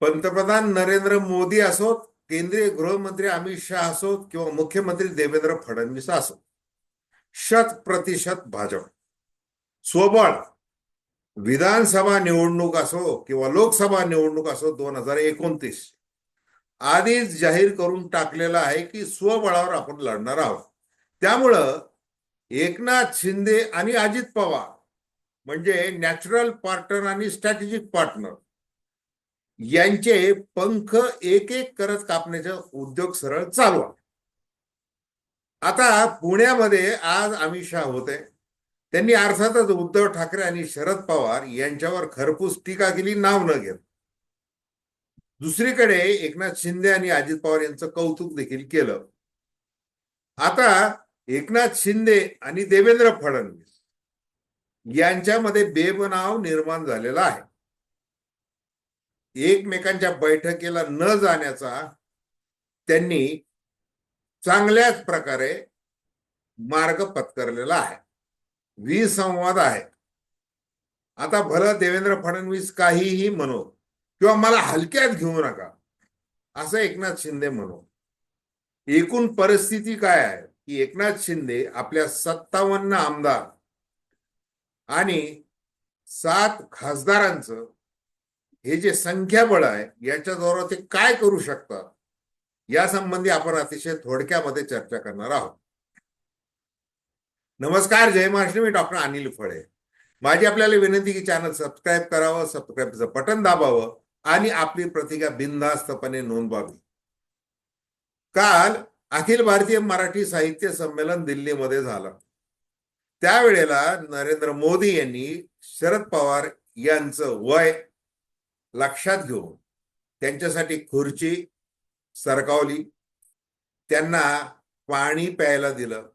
पंतप्रधान नरेंद्र मोदी असोत केंद्रीय गृहमंत्री अमित शहा असोत किंवा मुख्यमंत्री देवेंद्र फडणवीस असोत. शत प्रतिशत भाजप. स्वबळ. विधानसभा निवडणूक असो किंवा लोकसभा निवडणूक असो दोन हजार एकोणतीस. आधीच जाहीर करून टाकलेलं आहे की स्वबळावर आपण लढणार आहोत. त्यामुळं एकनाथ शिंदे आणि अजित पवार म्हणजे नॅचरल पार्टनर आणि स्ट्रॅटेजिक पार्टनर यांचे पंख एक एक करत कापण्याचा उद्योग सरळ चालू आहे. आता पुण्यामध्ये आज अमित शहा होते. त्यांनी अर्थातच उद्धव ठाकरे आणि शरद पवार यांच्यावर खरपूस टीका केली नाव न घेत. दुसरीकडे एकनाथ शिंदे आणि अजित पवार यांचं कौतुक देखील केलं. आता एकनाथ शिंदे आणि देवेंद्र फडणवीस यांच्यामध्ये बेबनाव निर्माण झालेला आहे. एकमेकांच्या बैठकीला न जाण्याचा त्यांनी चांगल्याच प्रकारे मार्ग पत्करलेला आहे. विसंवाद आहे आता भलं देवेंद्र फडणवीस काहीही म्हणो किंवा मला हलक्यात घेऊ नका असं एकनाथ शिंदे म्हणो. एकूण परिस्थिती काय आहे? की एकनाथ शिंदे आपल्या सत्तावन्न आमदार आणि सात खासदारांचं हे जे संख्याबळ आहे याच्या ते काय करू शकतात? या संबंधी आपण अतिशय थोडक्यामध्ये चर्चा करणार आहोत. नमस्कार जय महाराष्ट्र मी डॉक्टर अनिल फळे. माझी आपल्याला विनंती की चॅनल सबस्क्राईब करावं सबस्क्राईबचं बटन दाबावं आणि आपली प्रतिका बिनधास्तपणे नोंदवावी काल अखिल भारतीय मराठी साहित्य संमेलन दिल्लीमध्ये झालं. त्यावेळेला नरेंद्र मोदी यांनी शरद पवार यांचं वय लक्षात घेऊन त्यांच्यासाठी खुर्ची सरकावली त्यांना पाणी प्यायला दिलं.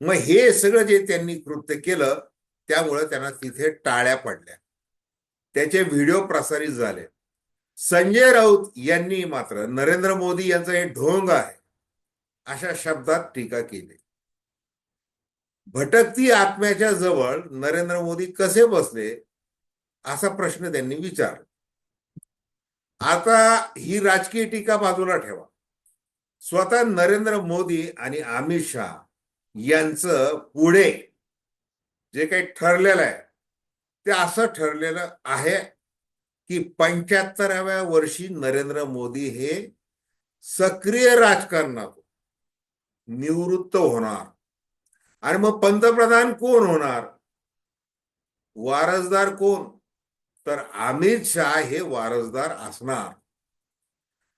मग हे सगळं जे त्यांनी कृत्य केलं त्यामुळं त्यांना तिथे टाळ्या पडल्या. त्याचे व्हिडिओ प्रसारित झाले. संजय राऊत यांनी मात्र नरेंद्र मोदी यांचं हे ढोंग आहे अशा शब्दात टीका केली. भटकती आत्म्याच्या जवळ नरेंद्र मोदी कसे बसले असा प्रश्न त्यांनी विचारला. आता ही राजकीय टीका बाजूला ठेवा. स्वतः नरेंद्र मोदी आणि अमित शहा यांचं पुढे जे काही ठरलेलं आहे ते असं ठरलेलं आहे की पंच्याहत्तराव्या वर्षी नरेंद्र मोदी हे सक्रिय राजकारणात निवृत्त होणार. आणि मग पंतप्रधान कोण होणार? वारसदार कोण? तर अमित शहा हे वारसदार असणार.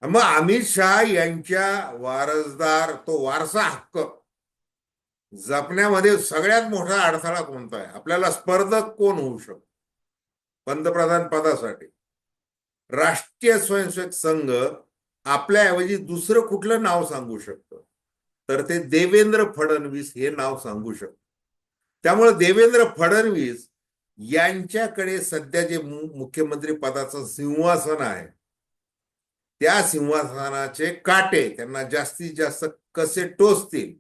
मग अमित शहा यांच्या वारसदार तो वारसा हक्क जपण्यामध्ये सगळ्यात मोठा अडथळा कोणता आहे? आपल्याला स्पर्धक कोण होऊ शकतो? पंतप्रधान पदासाठी. राष्ट्रीय स्वयंसेवक संघ आपल्याऐवजी दुसरं कुठलं नाव सांगू शकतं? तर ते देवेंद्र फडणवीस हे नाव सांगू शकतं. त्यामुळे देवेंद्र फडणवीस यांच्याकडे सध्या जे मुख्यमंत्री पदाचं सिंहासन आहे त्या सिंहासनाचे काटे त्यांना जास्तीत जास्त कसे टोचतील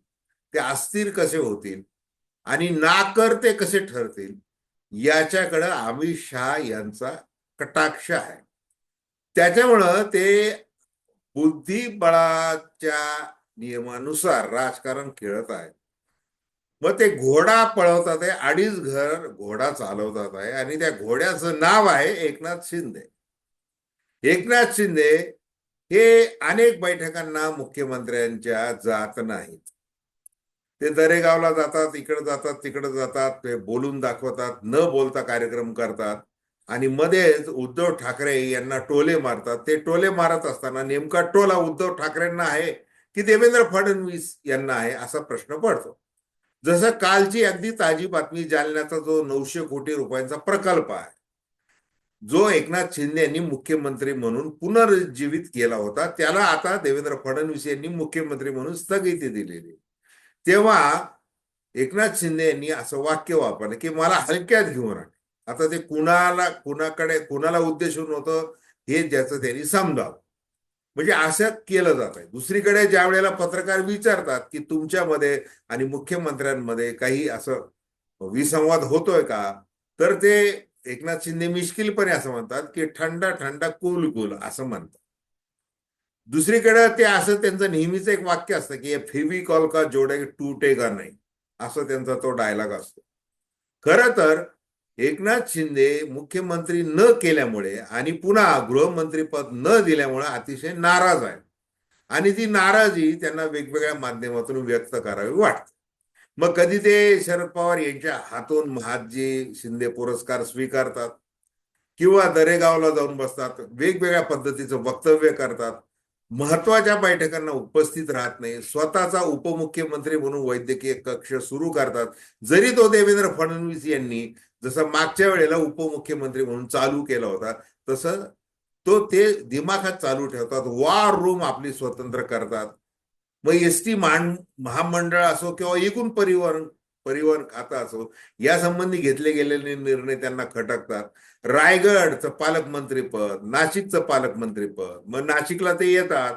ते अस्थिर कसे होतील आणि नाकर्ते कसे ठरतील याच्याकडं अमित शहा यांचा कटाक्ष आहे. त्याच्यामुळं ते बुद्धिबळाच्या नियमानुसार राजकारण खेळत आहेत. मग ते घोडा पळवतात आहे अडीच घर घोडा चालवतात आहे आणि त्या घोड्याचं नाव आहे एकनाथ शिंदे. एकनाथ शिंदे हे अनेक बैठकांना मुख्यमंत्र्यांच्या जात नाहीत. ते दरेगावला जातात इकडे जातात तिकडे जातात ते बोलून दाखवतात न बोलता कार्यक्रम करतात आणि मध्येच उद्धव ठाकरे यांना टोले मारतात. ते टोले मारत असताना नेमका टोला उद्धव ठाकरेंना आहे की देवेंद्र फडणवीस यांना आहे असा प्रश्न पडतो. जसं कालची अगदी ताजी बातमी जालन्याचा जो नऊशे कोटी रुपयांचा प्रकल्प आहे जो एकनाथ शिंदे यांनी मुख्यमंत्री म्हणून पुनर्जीवित केला होता त्याला आता देवेंद्र फडणवीस यांनी मुख्यमंत्री म्हणून स्थगिती दिलेली. तेव्हा एकनाथ शिंदे यांनी असं वाक्य वापरलं की मला हलक्यात घेऊन आण. आता ते कुणाला कुणाकडे कुणाला उद्देशून होतं हे ज्याचं त्यांनी समजावं. म्हणजे असं केलं जात आहे. दुसरीकडे ज्या वेळेला पत्रकार विचारतात की तुमच्यामध्ये आणि मुख्यमंत्र्यांमध्ये काही असं विसंवाद होतोय का? तर ते एकनाथ शिंदे मिश्किलपणे असं म्हणतात की थंड थंड कूल कूल असं म्हणतात. दुसरीकडे ते असं त्यांचं नेहमीच एक वाक्य असतं की फेविकॉल का जोडे टूटेगा नाही असं त्यांचा तो डायलॉग असतो. खरं तर एकनाथ शिंदे मुख्यमंत्री न केल्यामुळे आणि पुन्हा गृहमंत्रीपद न दिल्यामुळे अतिशय नाराज आहे आणि ती नाराजी त्यांना वेगवेगळ्या माध्यमातून व्यक्त करावी वाटते. मग कधी ते शरद पवार यांच्या हातून महादजी शिंदे पुरस्कार स्वीकारतात किंवा दरेगावला जाऊन बसतात वेगवेगळ्या पद्धतीचं वक्तव्य करतात महत्त्वाच्या बैठकांना उपस्थित राहत नाही स्वतःचा उपमुख्यमंत्री म्हणून वैद्यकीय कक्ष सुरू करतात. जरी तो देवेंद्र फडणवीस यांनी जसं मागच्या वेळेला उपमुख्यमंत्री म्हणून चालू केला होता तसं तो ते दिमाखात चालू ठेवतात वॉर रूम आपली स्वतंत्र करतात. मग एस टी महामंडळ असो किंवा एकूण परिवहन परिवहन खातं असो या संबंधी घेतले गेलेले निर्णय त्यांना खटकतात. रायगडचं पालकमंत्रीपद नाशिकचं पालकमंत्रीपद मग नाशिकला ते येतात.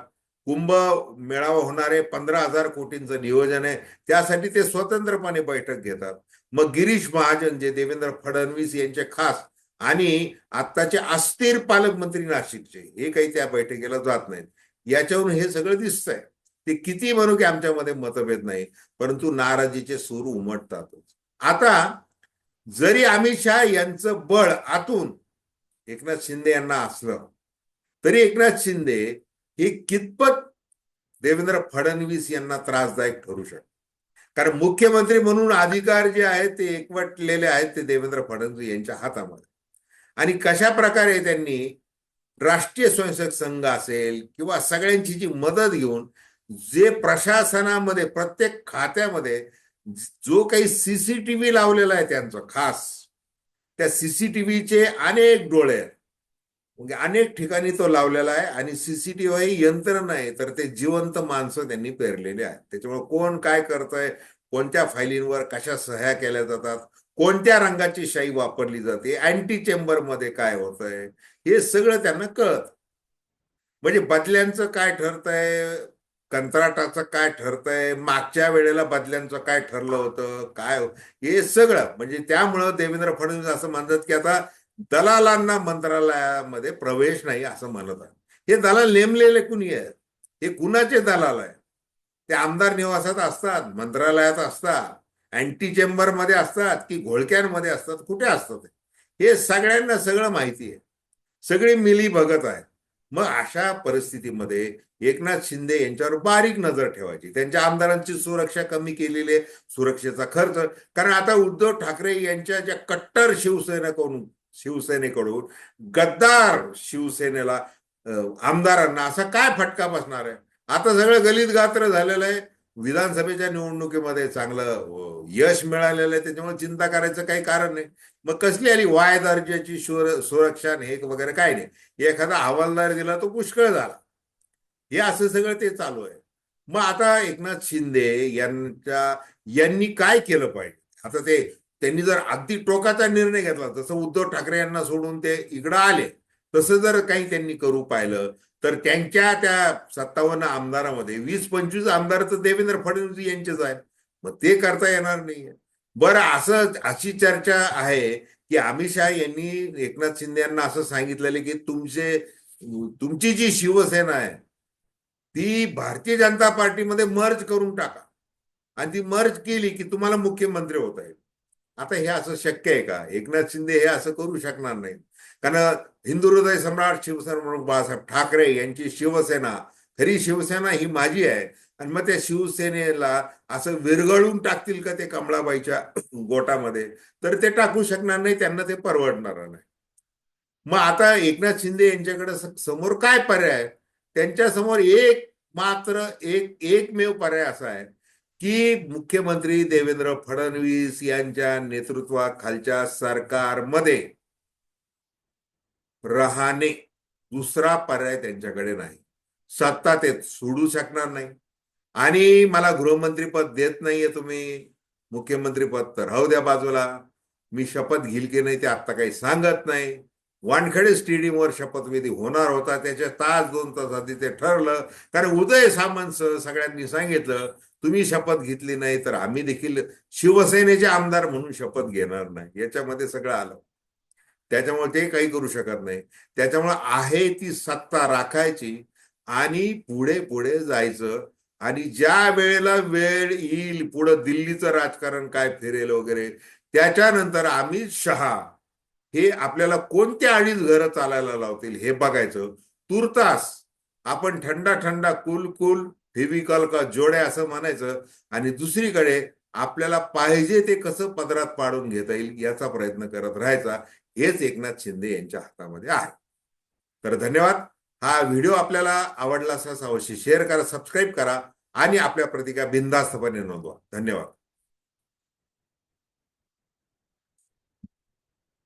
कुंभ मेळावा होणारे पंधरा हजार कोटींचं नियोजन आहे त्यासाठी ते स्वतंत्रपणे बैठक घेतात. मग गिरीश महाजन जे देवेंद्र फडणवीस यांचे खास आणि आत्ताचे अस्थिर पालकमंत्री नाशिकचे हे काही त्या बैठकीला जात नाहीत. याच्यावरून हे सगळं दिसतंय. ते किती म्हणू की आमच्यामध्ये मतभेद नाही परंतु नाराजीचे सूर उमटतातच. आता जरी अमित शहा यांचं बळ आतून एकनाथ शिंदे यांना असलं तरी एकनाथ शिंदे हे कितपत देवेंद्र फडणवीस यांना त्रासदायक ठरू शकतात? कारण मुख्यमंत्री म्हणून अधिकार जे आहेत ते एकवटलेले आहेत ते देवेंद्र फडणवीस यांच्या हातामध्ये. आणि कशा प्रकारे त्यांनी राष्ट्रीय स्वयंसेवक संघ असेल किंवा सगळ्यांची जी मदत घेऊन जे प्रशासनामध्ये प्रत्येक खात्यामध्ये जो काही सीसीटीव्ही लावलेला आहे त्यांचं खास त्या सीसीटीव्हीचे अनेक डोळे आहेत. म्हणजे अनेक ठिकाणी तो लावलेला आहे आणि सीसीटीव्ही ही यंत्र नाही तर ते जिवंत माणसं त्यांनी पेरलेले आहेत. त्याच्यामुळे कोण काय करतंय कोणत्या फायलींवर कशा सह्या केल्या जातात कोणत्या रंगाची शाई वापरली जाते अँटी चेंबरमध्ये काय होतंय हे सगळं त्यांना कळत. म्हणजे बदल्यांचं काय ठरतंय कंत्राटाचं काय ठरतंय मागच्या वेळेला बदल्यांचं काय ठरलं होतं काय हो-, हे सगळं. म्हणजे त्यामुळं देवेंद्र फडणवीस असं म्हणतात की आता दलालांना मंत्रालयामध्ये प्रवेश नाही असं म्हणत आहे. हे दलाल नेमलेले कुणी आहेत? हे कुणाचे दलाल आहे ते आमदार निवासात असतात मंत्रालयात असतात अँटी चेंबरमध्ये असतात की घोळक्यांमध्ये असतात कुठे असतात हे सगळ्यांना सगळं माहिती आहे. सगळी मिली बघत आहेत. मग अशा परिस्थितीमध्ये एकनाथ शिंदे यांच्यावर बारीक नजर ठेवायची. त्यांच्या आमदारांची सुरक्षा कमी केलेली आहे सुरक्षेचा खर्च. कारण आता उद्धव ठाकरे यांच्या ज्या कट्टर शिवसेनेकडून शिवसेनेकडून गद्दार शिवसेनेला आमदारांना असा काय फटका बसणार आहे? आता सगळं गलित गात्र झालेलं आहे. विधानसभेच्या निवडणुकीमध्ये चांगलं यश मिळालेलं आहे. त्याच्यामुळे चिंता करायचं काही कारण नाही. मग कसली आली? वाय दर्जाची सुरक्षा हे वगैरे काय नाही. एखादा हवालदार दिला तो पुष्कळ झाला. हे असं सगळं ते चालू आहे. मग आता एकनाथ शिंदे यांच्या यांनी काय केलं पाहिजे? आता ते त्यांनी जर अगदी टोकाचा निर्णय घेतला जसं उद्धव ठाकरे यांना सोडून ते इकडं आले तसं जर काही त्यांनी करू पाहिलं तर त्यांच्या त्या सत्तावन्न आमदारामध्ये वीस पंचवीस आमदार तर देवेंद्र फडणवीस यांचेच आहेत. मग ते करता येणार नाहीये. बरं असं अशी चर्चा आहे की अमित शहा यांनी एकनाथ शिंदे यांना असं सांगितलेलं की तुमचे तुमची जी शिवसेना आहे ती भारतीय जनता पार्टीमध्ये मर्ज करून टाका. आणि ती मर्ज केली की तुम्हाला मुख्यमंत्री होता येईल. आता हे असं शक्य आहे का? एकनाथ शिंदे हे असं करू शकणार नाही कारण हिंदू हृदय सम्राट शिवसेना म्हणून बाळासाहेब ठाकरे यांची शिवसेना खरी शिवसेना ही माझी आहे. आणि मग त्या शिवसेनेला असं विरघळून टाकतील का ते कमळाबाईच्या गोटामध्ये? तर ते टाकू शकणार नाही त्यांना ते परवडणार नाही. मग आता एकनाथ शिंदे यांच्याकडे समोर काय पर्याय? त्यांच्यासमोर एक मात्र एक एकमेव पर्याय असा आहे. की मुख्यमंत्री देवेंद्र फडणवीस यांच्या नेतृत्वाखालच्या सरकारमध्ये राहणे दुसरा पर्याय त्यांच्याकडे नाही. सत्ता ते सोडू शकणार नाही. आणि मला गृहमंत्रीपद देत नाहीये तुम्ही. मुख्यमंत्रीपद तर राहू द्या बाजूला. मी शपथ घेईल की नाही ते आता काही सांगत नाही. वानखेडे स्टेडियमवर शपथविधी होणार होता. त्याच्या तास दोन तास आधी ते ठरलं. कारण उदय सामंत सगळ्यांनी सांगितलं तुम्ही शपथ घेतली नाही तर आम्ही देखील शिवसेनेचे आमदार म्हणून शपथ घेणार नाही. याच्यामध्ये सगळं आलं. त्याच्यामुळे ते काही करू शकत नाही. त्याच्यामुळे आहे ती सत्ता राखायची आणि पुढे पुढे जायचं. आणि ज्या वेळेला वेळ येईल पुढं दिल्लीचं राजकारण काय फिरेल वगैरे त्याच्यानंतर अमित शहा हे आपल्याला कोणत्या अडीच घरं चालायला लावतील हे बघायचं. तुर्तास आपण थंडा थंडा कुल कुल फेविकॉल का जोड्या असं म्हणायचं आणि दुसरीकडे आपल्याला पाहिजे ते कसं पदरात पाडून घेता येईल याचा प्रयत्न करत राहायचा हेच एकनाथ शिंदे यांच्या हातामध्ये आहे. तर धन्यवाद. हा व्हिडिओ आपल्याला आवडला असा अवश्य शेअर करा सबस्क्राईब करा आणि आपल्या प्रतिका बिनधास्तपणे नोंदवा. धन्यवाद.